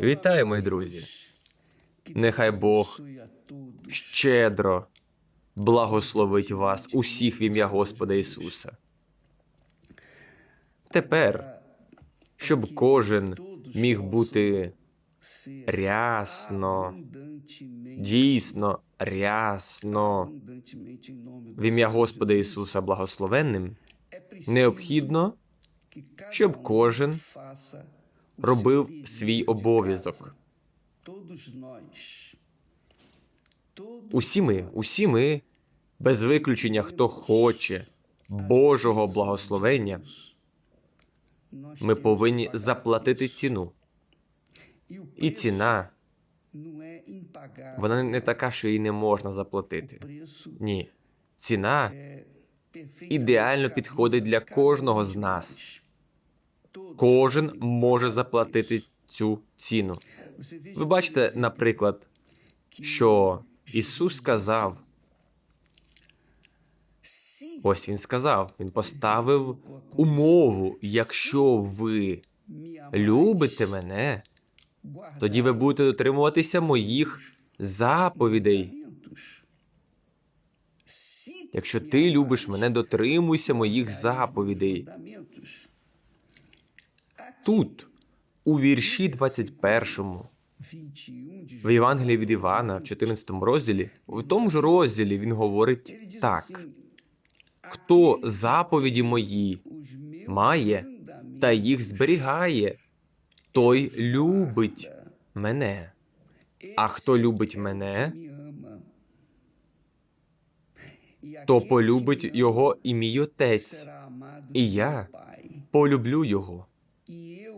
Вітаю, мої друзі. Нехай Бог щедро благословить вас усіх в ім'я Господа Ісуса. Тепер, щоб кожен міг бути рясно, дійсно рясно в ім'я Господа Ісуса благословенним, необхідно, щоб кожен робив свій обов'язок. Усі ми, усі ми, без виключення, хто хоче Божого благословення, ми повинні заплатити ціну. І ціна, вона не така, що її не можна заплатити. Ні. Ціна ідеально підходить для кожного з нас. Кожен може заплатити цю ціну. Ви бачите, наприклад, що Ісус сказав, ось Він сказав, Він поставив умову, якщо ви любите мене, тоді ви будете дотримуватися моїх заповідей. Якщо ти любиш мене, дотримуйся моїх заповідей. Тут, у вірші 21, в Євангелії від Івана, в 14 розділі, в тому ж розділі він говорить так: хто заповіді мої має та їх зберігає, той любить мене. А хто любить мене, то полюбить його і мій отець, і я полюблю його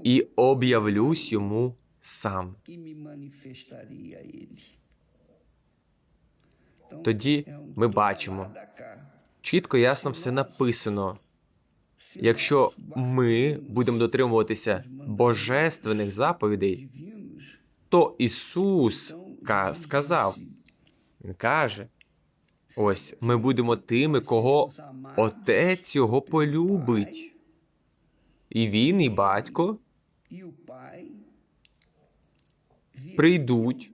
і об'явлюсь йому сам. Тоді ми бачимо. чітко, ясно все написано. Якщо ми будемо дотримуватися божественних заповідей, то Ісус сказав, Він каже: ось ми будемо тими, кого Отець його полюбить. І він, і батько прийдуть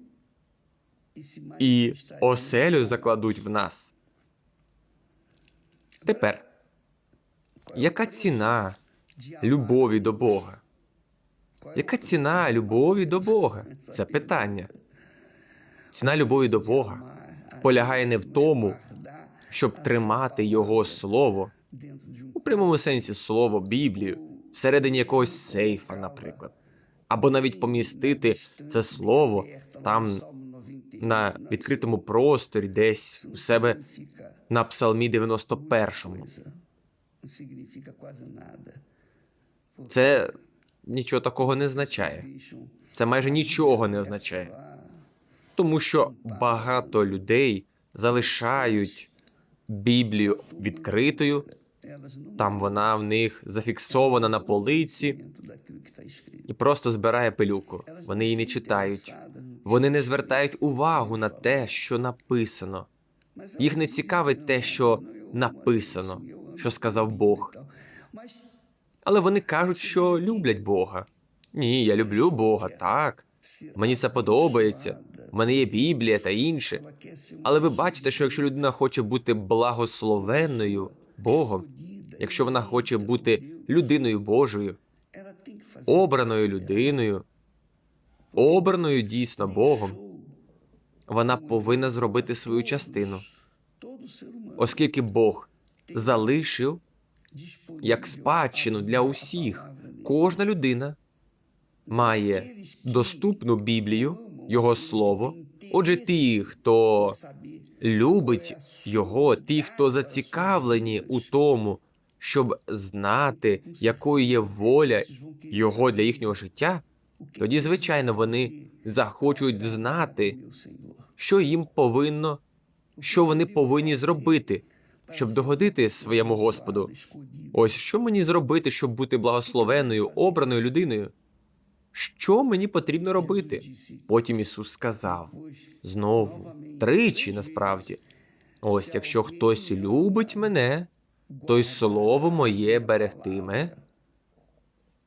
і оселю закладуть в нас. Тепер, яка ціна любові до Бога? Яка ціна любові до Бога? Це питання. Ціна любові до Бога полягає не в тому, щоб тримати Його слово у прямому сенсі слово Біблію всередині якогось сейфа, наприклад, або навіть помістити це слово там на відкритому просторі, десь у себе на псалмі 91-му. Це нічого такого не означає. Це майже нічого не означає. Тому що багато людей залишають Біблію відкритою, там вона в них зафіксована на полиці і просто збирає пилюку. Вони її не читають. Вони не звертають увагу на те, що написано. Їх не цікавить те, що написано, що сказав Бог. Але вони кажуть, що люблять Бога. Ні, я люблю Бога, так. Мені це подобається. У мене є Біблія та інше. Але ви бачите, що якщо людина хоче бути благословенною Богом, якщо вона хоче бути людиною Божою, обраною людиною, обраною дійсно Богом, вона повинна зробити свою частину, оскільки Бог залишив як спадщину для усіх. Кожна людина має доступну Біблію, Його слово. Отже, ті, хто любить його, ті, хто зацікавлені у тому, щоб знати, якою є воля його для їхнього життя, тоді, звичайно, вони захочуть знати, що їм повинно, що вони повинні зробити, щоб догодити своєму Господу. Ось що мені зробити, щоб бути благословенною, обраною людиною? Що мені потрібно робити? Потім Ісус сказав знову, тричі насправді. Ось якщо хтось любить мене, то й слово моє берегтиме,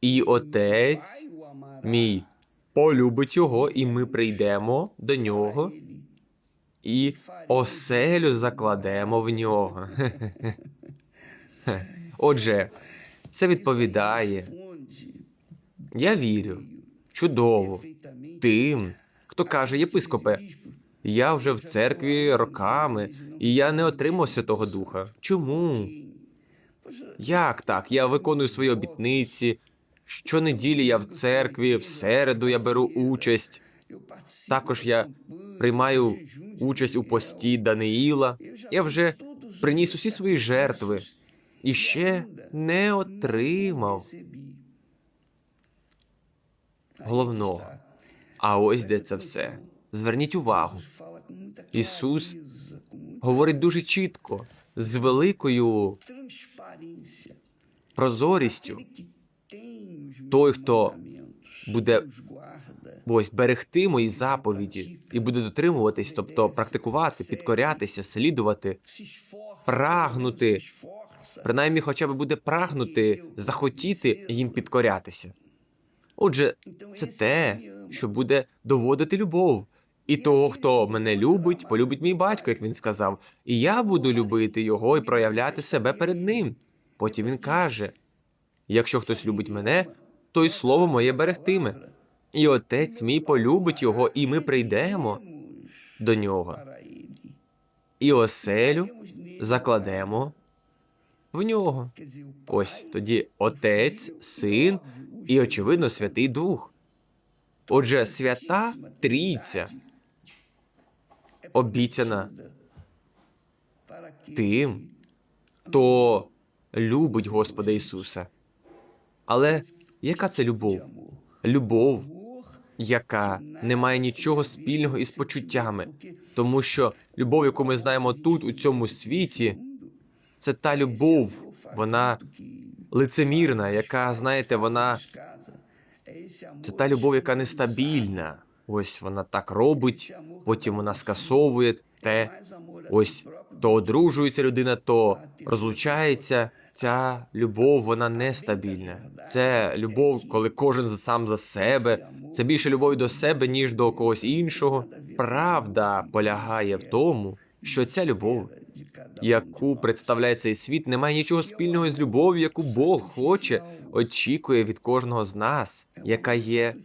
і отець мій полюбить його, і ми прийдемо до нього і оселю закладемо в нього. Отже, це відповідає. Я вірю. Чудово. Тим, хто каже, єпископе, я вже в церкві роками, і я не отримав Святого Духа. Чому? Як так? Я виконую свої обітниці. Щонеділі я в церкві, в середу я беру участь. Також я приймаю участь у пості Даниїла. Я вже приніс усі свої жертви і ще не отримав головного. А ось де це все. Зверніть увагу. Ісус говорить дуже чітко, з великою прозорістю. Той, хто буде ось берегти мої заповіді і буде дотримуватись, тобто практикувати, підкорятися, слідувати, прагнути, принаймні, хоча б буде прагнути, захотіти їм підкорятися. Отже, це те, що буде доводити любов. І того, хто мене любить, полюбить мій батько, як він сказав, і я буду любити його і проявляти себе перед ним. Потім він каже: якщо хтось любить мене, то й слово моє берегтиме. І отець мій полюбить його, і ми прийдемо до нього. І оселю закладемо в нього. Ось тоді Отець, Син і, очевидно, Святий Дух. Отже, свята трійця обіцяна тим, хто любить Господа Ісуса. Але яка це любов? Любов, яка не має нічого спільного із почуттями, тому що любов, яку ми знаємо тут, у цьому світі, це та любов, вона лицемірна, яка, знаєте, вона це та любов, яка нестабільна. Ось вона так робить, потім вона скасовує те. Ось то одружується людина, то розлучається. Ця любов вона нестабільна. Це любов, коли кожен сам за себе. Це більше любові до себе, ніж до когось іншого. Правда полягає в тому, що ця любов, яку представляє цей світ, не має нічого спільного з любов'ю, яку Бог хоче, очікує від кожного з нас, яка є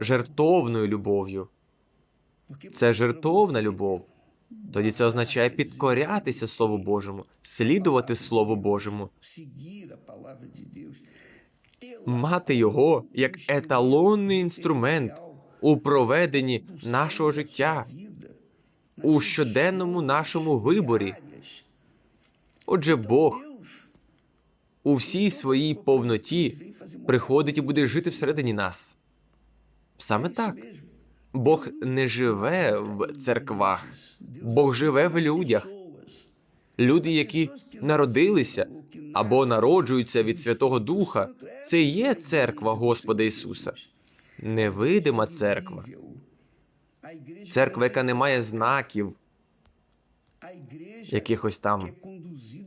жертовною любов'ю. Це жертовна любов. Тоді це означає підкорятися Слову Божому, слідувати Слову Божому, мати його як еталонний інструмент у проведенні нашого життя, у щоденному нашому виборі. Отже, Бог у всій своїй повноті приходить і буде жити всередині нас. Саме так. Бог не живе в церквах, Бог живе в людях. Люди, які народилися або народжуються від Святого Духа, це є церква Господа Ісуса. Невидима церква, церква, яка не має знаків, якихось там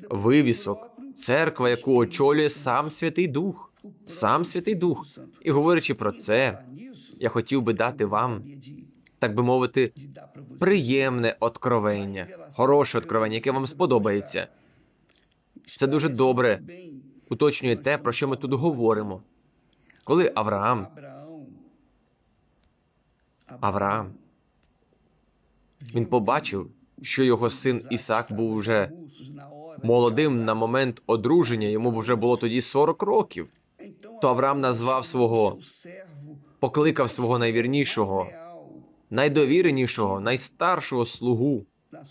вивісок, церква, яку очолює сам Святий Дух, сам Святий Дух. І говорячи про це, я хотів би дати вам, так би мовити, приємне откровення, хороше откровення, яке вам сподобається. Це дуже добре уточнює те, про що ми тут говоримо. Коли Авраам, Авраам, він побачив, що його син Ісак був вже молодим на момент одруження, йому вже було тоді 40 років. То Авраам назвав свого, покликав свого найвірнішого, найдовіренішого, найстаршого слугу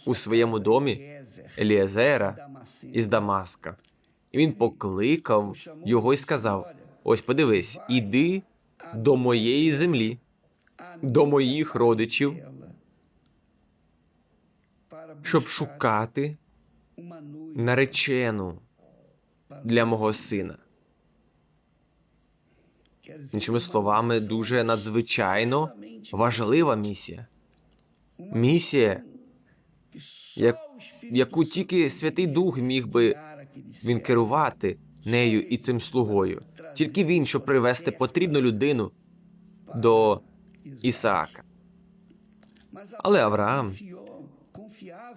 у своєму домі Еліезера із Дамаска. І він покликав його і сказав: Ось подивись, іди до моєї землі, до моїх родичів, щоб шукати наречену для мого сина. Іншими словами, дуже надзвичайно важлива місія. Місія, як, яку тільки Святий Дух міг би він керувати нею і цим слугою. Тільки він, щоб привести потрібну людину до Ісаака. Але Авраам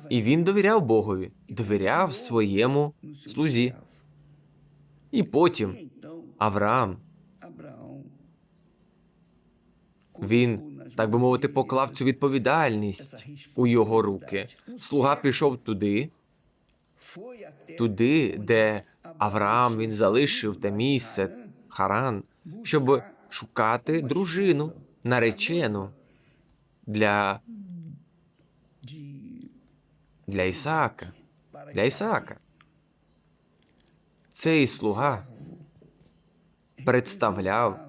І він довіряв Богові, довіряв своєму слузі. І потім Авраам він, так би мовити, поклав цю відповідальність у його руки. Слуга пішов туди, туди, де Авраам він залишив те місце, Харан, щоб шукати дружину, наречену для, для Ісаака. Для Ісаака. Цей слуга представляв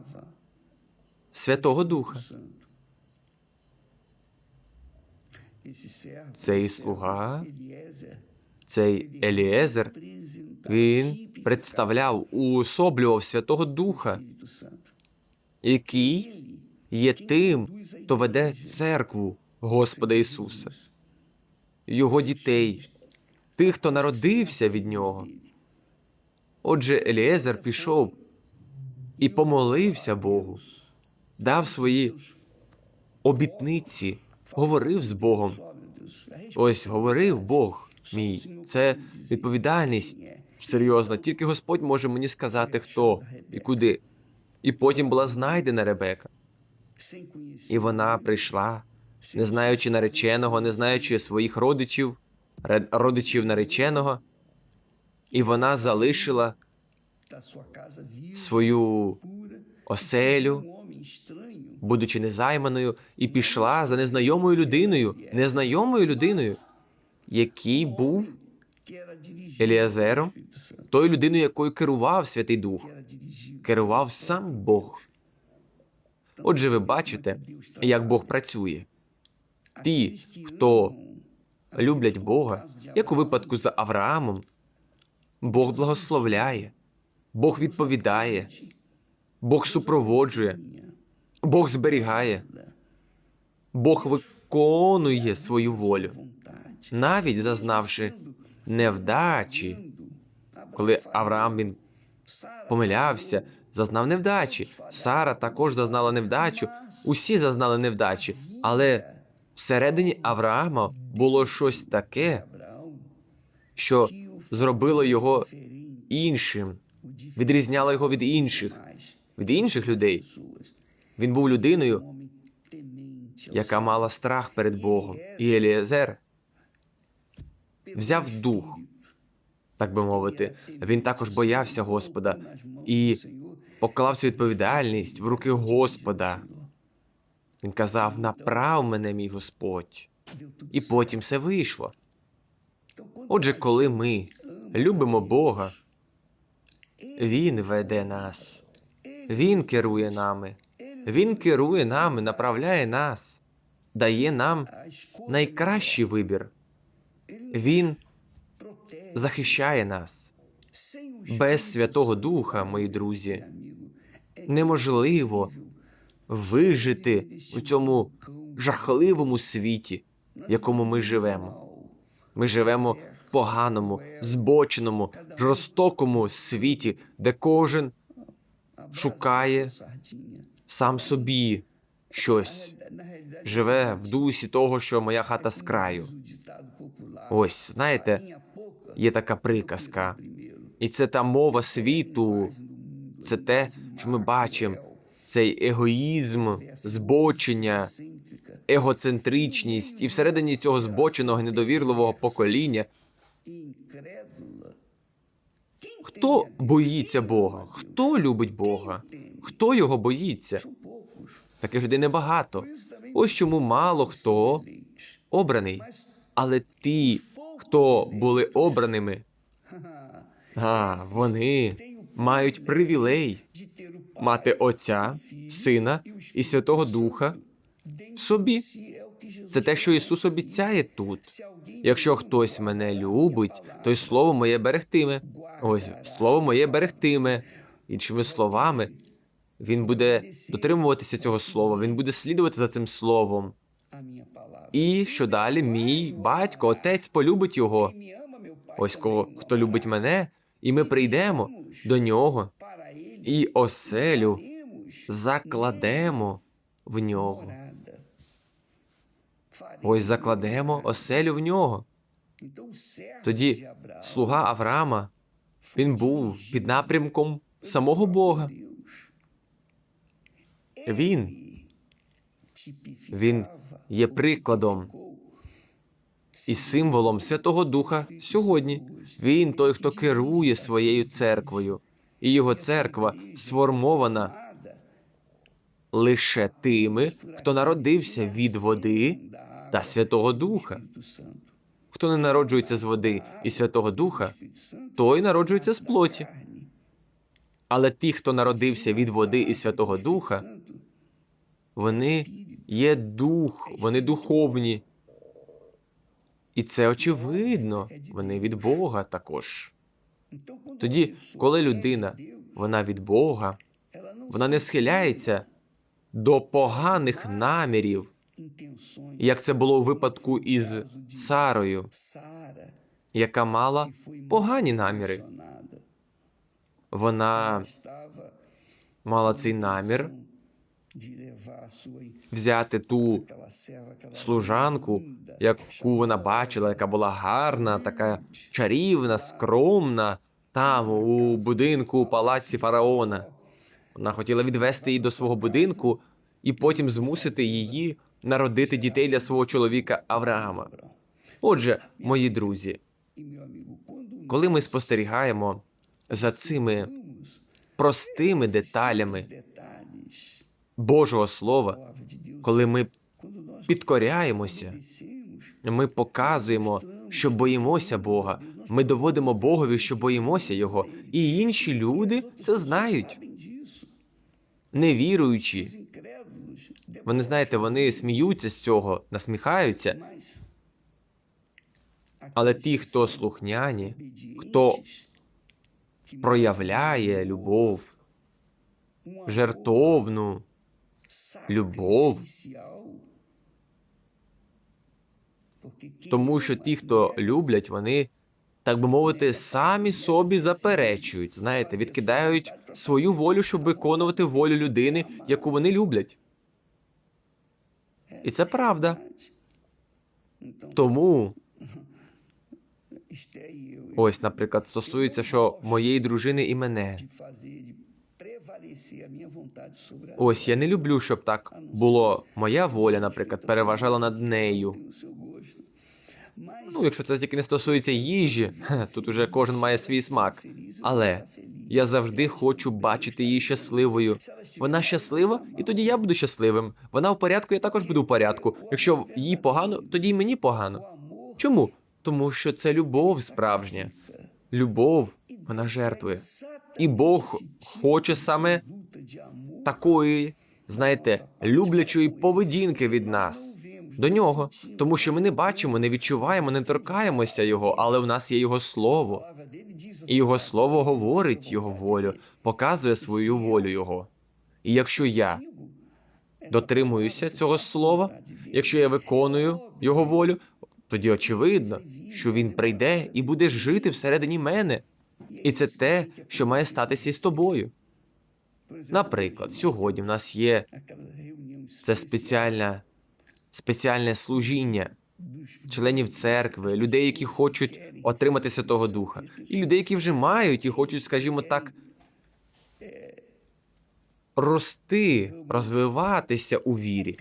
Святого Духа. Цей слуга, цей Еліезер, він представляв, уособлював Святого Духа, який є тим, хто веде церкву Господа Ісуса, його дітей, тих, хто народився від нього. Отже, Еліезер пішов і помолився Богу, дав свої обітниці, говорив з Богом. Ось говорив Бог мій. Це відповідальність серйозна. Тільки Господь може мені сказати, хто і куди. І потім була знайдена Ребека. І вона прийшла, не знаючи нареченого, не знаючи своїх родичів, родичів нареченого, і вона залишила свою оселю, будучи незайманою, і пішла за незнайомою людиною, незнайомою людиною, який був Еліазером, тою людиною, якою керував Святий Дух, керував сам Бог. Отже, ви бачите, як Бог працює. Ті, хто люблять Бога, як у випадку з Авраамом, Бог благословляє, Бог відповідає, Бог супроводжує, Бог зберігає, Бог виконує свою волю, навіть зазнавши невдачі, коли Авраам він помилявся, зазнав невдачі. Сара також зазнала невдачу. Усі зазнали невдачі, але всередині Авраама було щось таке, що зробило його іншим, відрізняло його від інших, від інших людей. Він був людиною, яка мала страх перед Богом. І Еліезер взяв дух, так би мовити. Він також боявся Господа і поклав цю відповідальність в руки Господа. Він казав: направ мене, мій Господь. І потім все вийшло. Отже, коли ми любимо Бога, Він веде нас, Він керує нами, Він керує нами, направляє нас, дає нам найкращий вибір. Він захищає нас. Без Святого Духа, мої друзі, неможливо вижити у цьому жахливому світі, в якому ми живемо. Ми живемо в поганому, збоченому, жорстокому світі, де кожен шукає сам собі щось, живе в дусі того, що моя хата з краю. Ось, знаєте, є така приказка, і це та мова світу, це те, що ми бачимо, цей егоїзм, збочення, егоцентричність, і всередині цього збоченого недовірливого покоління. Хто боїться Бога? Хто любить Бога? Хто його боїться? Таких людей небагато. Ось чому мало хто обраний. Але ті, хто були обраними, а, вони мають привілей мати Отця, Сина і Святого Духа в собі. Це те, що Ісус обіцяє тут. Якщо хтось мене любить, то й слово моє берегтиме. Ось слово моє берегтиме. Іншими словами, він буде дотримуватися цього слова, він буде слідувати за цим словом. І що далі, мій батько, отець полюбить його. Ось кого хто любить мене, і ми прийдемо до нього і оселю закладемо в нього. Ось закладемо оселю в нього. Тоді слуга Авраама він був під напрямком самого Бога. Він він є прикладом і символом Святого Духа сьогодні. Він той, хто керує своєю церквою, і його церква сформована лише тими, хто народився від води та Святого Духа. Хто не народжується з води і Святого Духа, той народжується з плоті. Але ті, хто народився від води і Святого Духа, вони є дух, вони духовні. І це очевидно, вони від Бога також. Тоді, коли людина вона від Бога, вона не схиляється до поганих намірів, як це було у випадку із Сарою, яка мала погані наміри. Вона мала цей намір взяти ту служанку, яку вона бачила, яка була гарна, така чарівна, скромна, там, у будинку у палаці фараона. Вона хотіла відвести її до свого будинку і потім змусити її народити дітей для свого чоловіка Авраама. Отже, мої друзі, коли ми спостерігаємо за цими простими деталями Божого Слова, коли ми підкоряємося, ми показуємо, що боїмося Бога. Ми доводимо Богові, що боїмося Його, і інші люди це знають, невіруючі. Вони знаєте, вони сміються з цього, насміхаються. Але ті, хто слухняні, хто проявляє любов, жертовну, любов, тому що ті, хто люблять, вони, так би мовити, самі собі заперечують, знаєте, відкидають свою волю, щоб виконувати волю людини, яку вони люблять. І це правда. Тому ось, наприклад, стосується, що моєї дружини і мене. Ось я не люблю, щоб так було. Моя воля, наприклад, переважала над нею. Ну, якщо це тільки не стосується їжі, тут уже кожен має свій смак. Але я завжди хочу бачити її щасливою. Вона щаслива, і тоді я буду щасливим. Вона в порядку, я також буду в порядку. Якщо їй погано, тоді й мені погано. Чому? Тому що це любов справжня. Любов, вона жертвує. І Бог хоче саме такої, знаєте, люблячої поведінки від нас до нього, тому що ми не бачимо, не відчуваємо, не торкаємося його, але в нас є його слово, і його слово говорить його волю, показує свою волю його. І якщо я дотримуюся цього слова, якщо я виконую його волю, тоді очевидно, що він прийде і буде жити всередині мене. І це те, що має статися з тобою. Наприклад, сьогодні в нас є це спеціальне, спеціальне служіння членів церкви, людей, які хочуть отримати Святого Духа, і людей, які вже мають і хочуть, скажімо так, рости, розвиватися у вірі.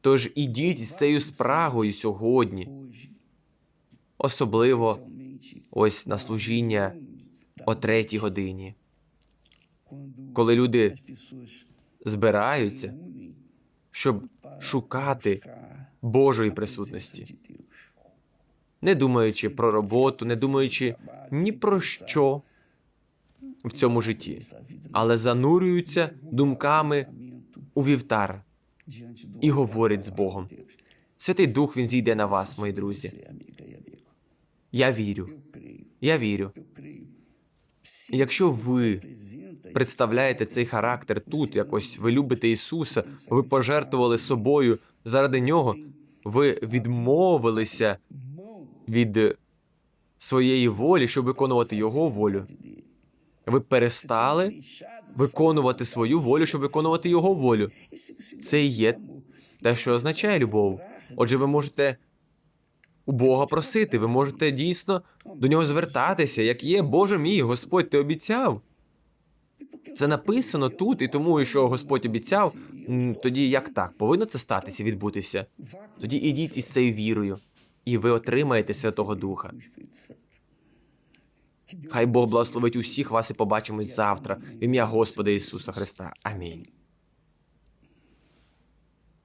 Тож ідіть з цією спрагою сьогодні, особливо ось на служіння о третій годині, коли люди збираються, щоб шукати Божої присутності, не думаючи про роботу, не думаючи ні про що в цьому житті, але занурюються думками у вівтар і говорять з Богом. Святий Дух він зійде на вас, мої друзі. Я вірю. Я вірю. І Якщо ви представляєте цей характер тут, якось ви любите Ісуса, ви пожертвували собою заради нього, ви відмовилися від своєї волі, щоб виконувати Його волю. Ви перестали виконувати свою волю, щоб виконувати його волю. Це і є те, що означає любов. Отже, ви можете у Бога просити, ви можете дійсно до нього звертатися, як є, Боже мій, Господь, ти обіцяв. Це написано тут, і тому, що Господь обіцяв, тоді як так? Повинно це статися, відбутися. Тоді ідіть із цією вірою, і ви отримаєте Святого Духа. Хай Бог благословить усіх вас і побачимось завтра в ім'я Господа Ісуса Христа. Амінь.